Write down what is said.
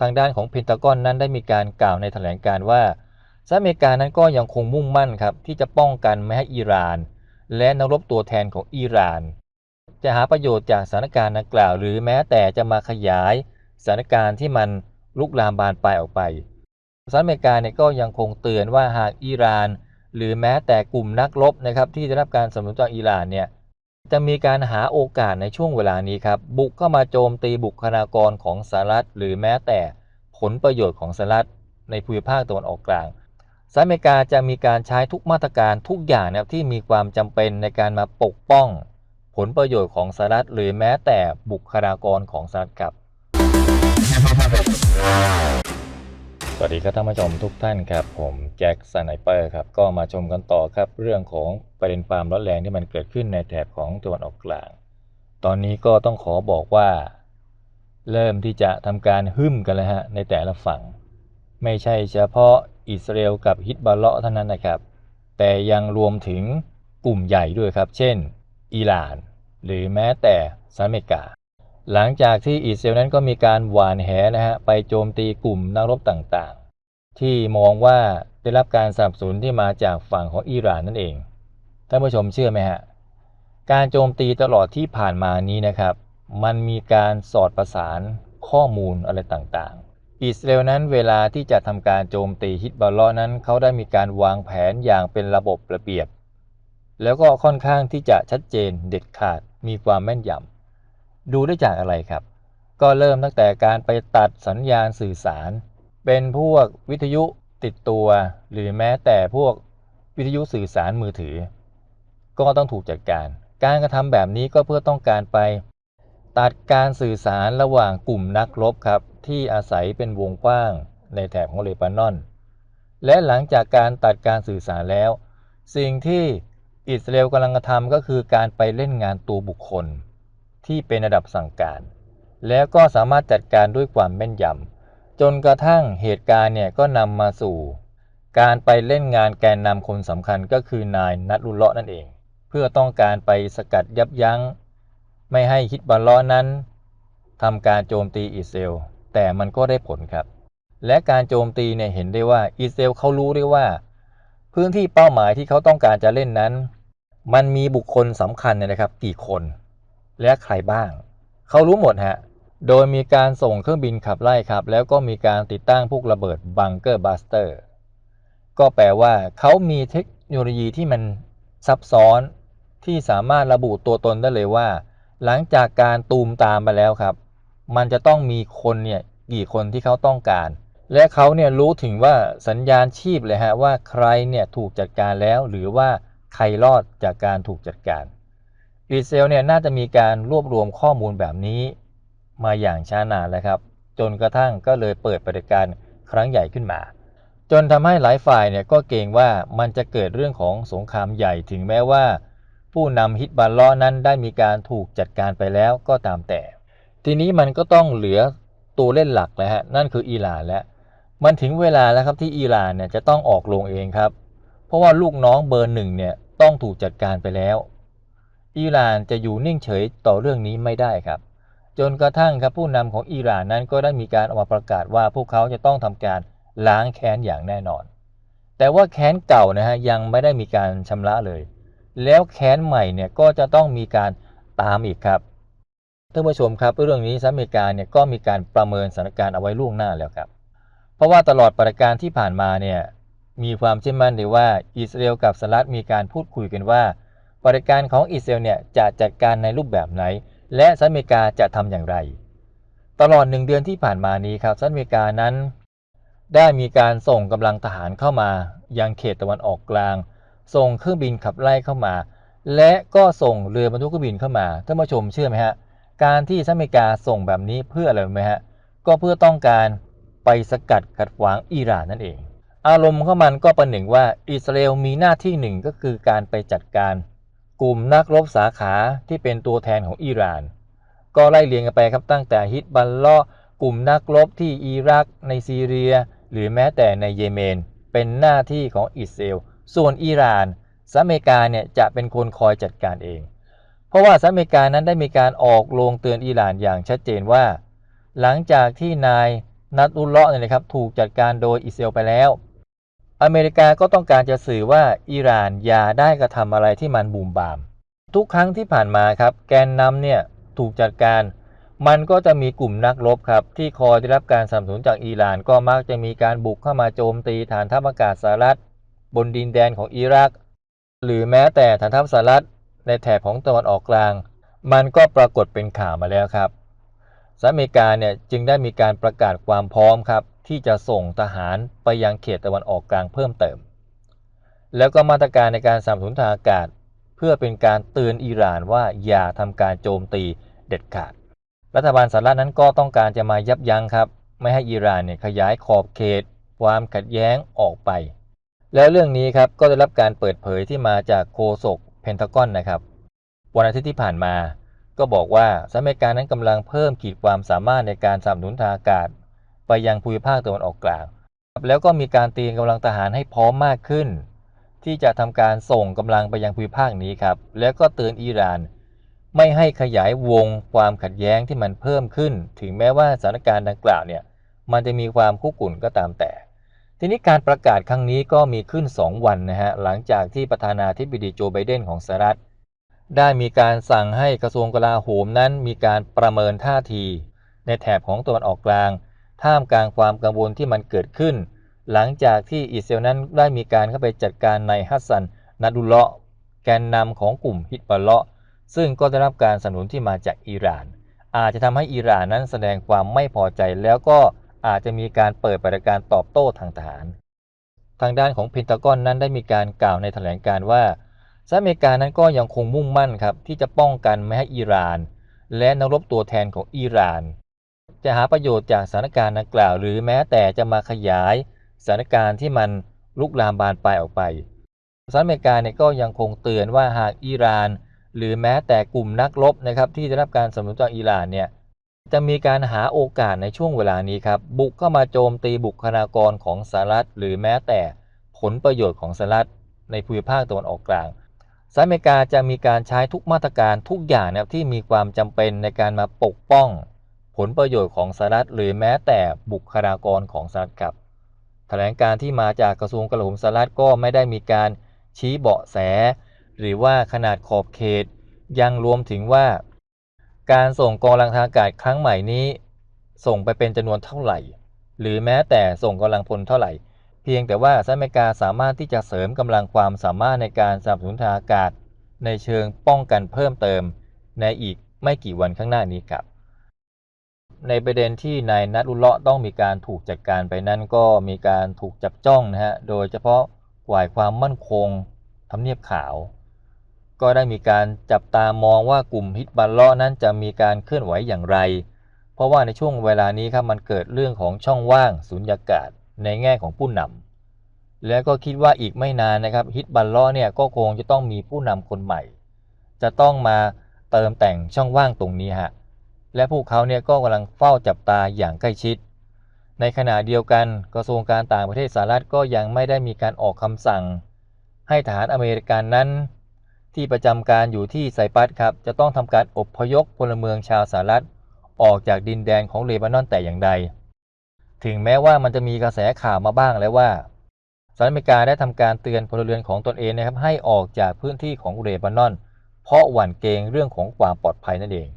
ทางด้านของเพนทากอนนั้นได้มีการกล่าวในแถลงการว่าสหรัฐอเมริกานั้นก็ยังคงมุ่งมั่นครับที่จะป้องกันไม่ให้อิหร่าน และนักรบตัวแทนของอิหร่าน จะหาประโยชน์จากสถานการณ์ดังกล่าว หรือแม้แต่จะมาขยายสถานการณ์ที่มันลุกลามบานปลายออกไปสหรัฐอเมริกาเนี่ยก็ยังคงเตือนว่าหากอิหร่าน หรือแม้แต่กลุ่มนักรบนะครับที่ได้รับการสนับสนุนจากอิหร่านเนี่ย จะมีการหาโอกาสในช่วงเวลานี้ครับ บุกเข้ามาโจมตีบุคลากรของสหรัฐ หรือแม้แต่ผลประโยชน์ของสหรัฐในภูมิภาคตะวันออกกลางสหรัฐอเมริกาจะมีการใช้ทุกมาตรการทุกอย่างนะครับที่มีความจำเป็นในการมาปกป้อง ผลประโยชน์ของสหรัฐหรือแม้แต่บุคลากรของสหรัฐครับ สวัสดีครับท่านผู้ชมทุกท่านครับผมแจ็คสไนเปอร์ครับก็มาชมกันต่อครับเรื่องของประเด็นความร้อนแรงที่มันเกิดขึ้นในแถบของตะวันออกกลาง ตอนนี้ก็ต้องขอบอกว่า เริ่มที่จะทำการหึ่มกันแล้วฮะในแต่ละฝั่ง ไม่ใช่เฉพาะอิสราเอลกับฮิตบาเลาะเท่านั้นนะครับ แต่ยังรวมถึงกลุ่มใหญ่ด้วยครับ เช่น อิหร่าน หรือแม้แต่สหรัฐอเมริกา หลังจากที่อิสราเอลนั้นก็มีการหวานแหนะฮะไปโจมตีกลุ่มนักรบต่างๆ ที่มองว่าได้รับการสนับสนุนที่มาจากฝั่งของอิหร่านนั่นเองท่านผู้ชมเชื่อไหมฮะการโจมตีตลอดที่ผ่านมานี้นะครับ มันมีการสอดประสานข้อมูลอะไรต่างๆ อิสราเอลนั้นเวลาที่จะทำการโจมตีฮิตบอลลอนั้นเขาได้มีการวางแผนอย่างเป็นระบบระเบียบ แล้วก็ค่อนข้างที่จะชัดเจนเด็ดขาดมีความแม่นยำ ดูได้จากอะไรครับ ก็เริ่มตั้งแต่การไปตัดสัญญาณสื่อสาร เป็นพวกวิทยุติดตัว หรือแม้แต่พวกวิทยุสื่อสารมือถือ ก็ต้องถูกจัดการ การกระทำแบบนี้ก็เพื่อต้องการไป ตัดการสื่อสารระหว่างกลุ่มนักรบครับ ที่อาศัยเป็นวงกว้างในแถบของเลบานอน และหลังจากการตัดการสื่อสารแล้ว สิ่งที่อิสราเอลกำลังกระทำก็คือการไปเล่นงานตัวบุคคล ที่เป็นระดับสั่งการ แล้วก็สามารถจัดการด้วยความแม่นยำจนกระทั่งเหตุการณ์เนี่ยก็นำมาสู่ การไปเล่นงานแกนนำคนสำคัญก็คือนายนัดรุลเลาะนั่นเอง เพื่อต้องการไปสกัดยับยั้ง ไม่ให้ฮิตบอลล้อนั้นทำการโจมตีอิสเอลแต่มันก็ได้ผลครับ และการโจมตีเนี่ยเห็นได้ว่าอิสเอลเขารู้ได้ว่า พื้นที่เป้าหมายที่เขาต้องการจะเล่นนั้น มันมีบุคคลสำคัญเนี่ยนะครับกี่คน และใครบ้าง เขารู้หมดฮะ โดยมีการส่งเครื่องบินขับไล่ครับ แล้วก็มีการติดตั้งพวกระเบิดบังเกอร์บัสเตอร์ ก็แปลว่าเขามีเทคโนโลยีที่มันซับซ้อนที่สามารถระบุตัวตนได้เลยว่า หลังจากการตูมตามไปแล้วครับ มันจะต้องมีคนเนี่ยกี่คนที่เขาต้องการ และเขาเนี่ยรู้ถึงว่าสัญญาณชีพเลยฮะว่าใครเนี่ยถูกจัดการแล้วหรือว่าใครรอดจากการถูกจัดการ อิสราเอลเนี่ยน่าจะมีการรวบรวมข้อมูลแบบนี้มาอย่างช้านานแล้วครับ จนกระทั่งก็เลยเปิดปฏิการครั้งใหญ่ขึ้นมา จนทำให้หลายฝ่ายเนี่ยก็เกรงว่ามันจะเกิดเรื่องของสงครามใหญ่ถึงแม้ว่า ผู้นำฮิตบาลล้อนั้นได้มีการถูกจัดการไปแล้วก็ตามแต่ ทีนี้มันก็ต้องเหลือตัวเล่นหลักแล้วฮะนั่นคืออิหร่านแล้วมันถึงเวลาแล้วครับที่อิหร่านเนี่ยจะต้องออกลงเองครับ เพราะว่าลูกน้องเบอร์หนึ่งเนี่ยต้องถูกจัดการไปแล้ว อิหร่านจะอยู่นิ่งเฉยต่อเรื่องนี้ไม่ได้ครับ จนกระทั่งครับผู้นำของอิหร่านนั้นก็ได้มีการออกมาประกาศว่าพวกเขาจะต้องทำการล้างแค้นอย่างแน่นอน แต่ว่าแค้นเก่านะฮะยังไม่ได้มีการชำระเลย แล้วแค้นใหม่เนี่ยก็จะต้องมีการตามอีกครับท่านผู้ชมครับเรื่องนี้สหรัฐอเมริกาเนี่ยก็มีการประเมินสถานการณ์เอาไว้ล่วงหน้าแล้วครับ เพราะว่าตลอดปฏิการที่ผ่านมาเนี่ยมีความเชื่อมั่นเลยว่าอิสราเอลกับสหรัฐมีการพูดคุยกันว่า ปฏิการของอิสราเอลเนี่ยจะจัดการในรูปแบบไหน และสหรัฐอเมริกาจะทำอย่างไร ตลอดหนึ่งเดือนที่ผ่านมานี้ครับสหรัฐอเมริกานั้น ได้มีการส่งกำลังทหารเข้ามายังเขตตะวันออกกลาง ส่งเครื่องบินขับไล่เข้ามา และก็ส่งเรือบรรทุกเครื่องบินเข้ามาท่านผู้ชมเชื่อไหมฮะการที่สหรัฐอเมริกาส่งแบบนี้เพื่ออะไรไหมฮะก็เพื่อต้องการไปสกัดขัดขวางอิหร่านนั่นเอง อารมณ์ของมันก็ประหนึ่งว่าอิสราเอลมีหน้าที่หนึ่งก็คือการไปจัดการ กลุ่มนักรบสาขาที่เป็นตัวแทนของอิหร่าน ก็ไล่เรียงกันไปครับตั้งแต่ฮิตบัลเลาะกลุ่มนักรบที่อิรักในซีเรีย หรือแม้แต่ในเยเมน เป็นหน้าที่ของอิสราเอลส่วนอิหร่านสหรัฐอเมริกาเนี่ยจะเป็นคนคอยจัดการเอง เพราะว่าสหรัฐอเมริกานั้นได้มีการออกโรงเตือนอิหร่านอย่างชัดเจนว่า หลังจากที่นายนัดอุลเลาะเนี่ยนะครับถูกจัดการโดยอิสราเอลไปแล้ว อเมริกาก็ต้องการจะสื่อว่าอิหร่านอย่าได้กระทำอะไรที่มันบูมบาม ทุกครั้งที่ผ่านมาครับ แกนนำเนี่ยถูกจัดการ มันก็จะมีกลุ่มนักรบครับ ที่คอยได้รับการสนับสนุนจากอิหร่าน ก็มักจะมีการบุกเข้ามาโจมตีฐานทัพอากาศสหรัฐบนดินแดนของอิรัก หรือแม้แต่ฐานทัพสหรัฐในแถบของตะวันออกกลาง มันก็ปรากฏเป็นข่าวมาแล้วครับ สหรัฐอเมริกาเนี่ยจึงได้มีการประกาศความพร้อมครับที่จะส่งทหารไปยังเขตตะวันออกกลางเพิ่มเติม แล้วก็มาตรการในการสนับสนุนทางอากาศ เพื่อเป็นการเตือนอิหร่านว่าอย่าทำการโจมตีเด็ดขาด รัฐบาลสหรัฐนั้นก็ต้องการจะมายับยั้งครับ ไม่ให้อิหร่านเนี่ยขยายขอบเขต ความขัดแย้งออกไป แล้วเรื่องนี้ครับก็ได้รับการเปิดเผยที่มาจากโฆษกเพนทากอนนะครับ วันอาทิตย์ที่ผ่านมา ก็บอกว่าสหรัฐอเมริกานั้นกำลังเพิ่มขีดความสามารถในการสนับสนุนทางอากาศ ไปยังภูมิภาคตะวันออกกลาง แล้วก็มีการเตรียมกำลังทหารให้พร้อมมากขึ้น ที่จะทำการส่งกำลังไปยังภูมิภาคนี้ครับ แล้วก็เตือนอิหร่าน ไม่ให้ขยายวงความขัดแย้งที่มันเพิ่มขึ้น ถึงแม้ว่าสถานการณ์ดังกล่าวเนี่ยมันจะมีความคุกุ่นก็ตามแต่ ทีนี้การประกาศครั้งนี้ก็มีขึ้น 2 วันนะฮะหลังจากที่ประธานาธิบดีโจไบเดนของสหรัฐ ได้มีการสั่งให้กระทรวงกลาโหมนั้นมีการประเมินท่าที ในแถบของตะวันออกกลาง ท่ามกลางความกังวลที่มันเกิดขึ้น หลังจากที่อิสราเอลนั้นได้มีการเข้าไปจัดการในฮัสซันนาดุลเลาะแกนนำของกลุ่มฮิตบอลเลาะซึ่งก็ได้รับการสนับสนุนที่มาจากอิหร่าน อาจจะทำให้อิหร่านนั้นแสดงความไม่พอใจแล้วก็อาจจะมีการเปิดปฏิการตอบโต้ทางทหาร ทางด้านของเพนทากอนนั้นได้มีการกล่าวในแถลงการว่า สหรัฐอเมริกานั้นก็ยังคงมุ่งมั่นครับที่จะป้องกันไม่ให้อิหร่าน และนักรบตัวแทนของอิหร่าน จะหาประโยชน์จากสถานการณ์ดังกล่าว หรือแม้แต่จะมาขยายสถานการณ์ที่มันลุกลามบานปลายออกไปสหรัฐอเมริกาเนี่ยก็ยังคงเตือนว่าหากอิหร่าน หรือแม้แต่กลุ่มนักรบนะครับที่ได้รับการสนับสนุนจากอิหร่านเนี่ยจะมีการหาโอกาสในช่วงเวลานี้ครับบุกเข้ามาโจมตีบุคลากรของสหรัฐ หรือแม้แต่ผลประโยชน์ของสหรัฐในภูมิภาคตะวันออกกลาง สหรัฐอเมริกาจะมีการใช้ทุกมาตรการทุกอย่างนะครับที่มีความจำเป็นในการมาปกป้อง ผลประโยชน์ของสหรัฐหรือแม้แต่บุคลากรของสหรัฐครับ แถลงการที่มาจากกระทรวงกลาโหมสหรัฐก็ไม่ได้มีการชี้เบาะแส หรือว่าขนาดขอบเขต ยังรวมถึงว่า การส่งกองกำลังทางอากาศครั้งใหม่นี้ ส่งไปเป็นจำนวนเท่าไหร่ หรือแม้แต่ส่งกำลังพลเท่าไหร่ พียงแต่ว่าสหรัฐอเมริกาสามารถที่จะเสริมกำลังความสามารถในการสนับสนุนทางอากาศ ในเชิงป้องกันเพิ่มเติมในอีกไม่กี่วันข้างหน้านี้ครับ ในประเด็นที่นายนัทอุลเลาะต้องมีการถูกจัดการไปนั้นก็มีการถูกจับจ้องนะฮะ โดยเฉพาะฝ่ายความมั่นคงทำเนียบขาว ก็ได้มีการจับตามองว่ากลุ่มฮิตบัลเลาะนั้นจะมีการเคลื่อนไหวอย่างไร เพราะว่าในช่วงเวลานี้ครับมันเกิดเรื่องของช่องว่างสุญญากาศ ในแง่ของผู้นำแล้วก็คิดว่าอีกไม่นานนะครับฮิตบัลลาะห์เนี่ยก็คงจะต้องมีผู้นำคนใหม่ จะต้องมาเติมแต่งช่องว่างตรงนี้ฮะและพวกเขาเนี่ยก็กำลังเฝ้าจับตาอย่างใกล้ชิด ในขณะเดียวกันกระทรวงการต่างประเทศสหรัฐก็ยังไม่ได้มีการออกคำสั่ง ให้ทหารอเมริกันนั้น ที่ประจำการอยู่ที่ไซปัสครับจะต้องทำการอบพยพพลเมืองชาวสหรัฐออกจากดินแดนของเลบานอนแต่อย่างใด ถึงแม้ว่ามันจะมีกระแสข่าวมาบ้างแล้วว่าสหรัฐอเมริกาได้ทำการเตือนพลเรือนของตนเองนะครับให้ออกจากพื้นที่ของเลบานอน เพราะหวั่นเกรงเรื่องของความปลอดภัยนั่นเอง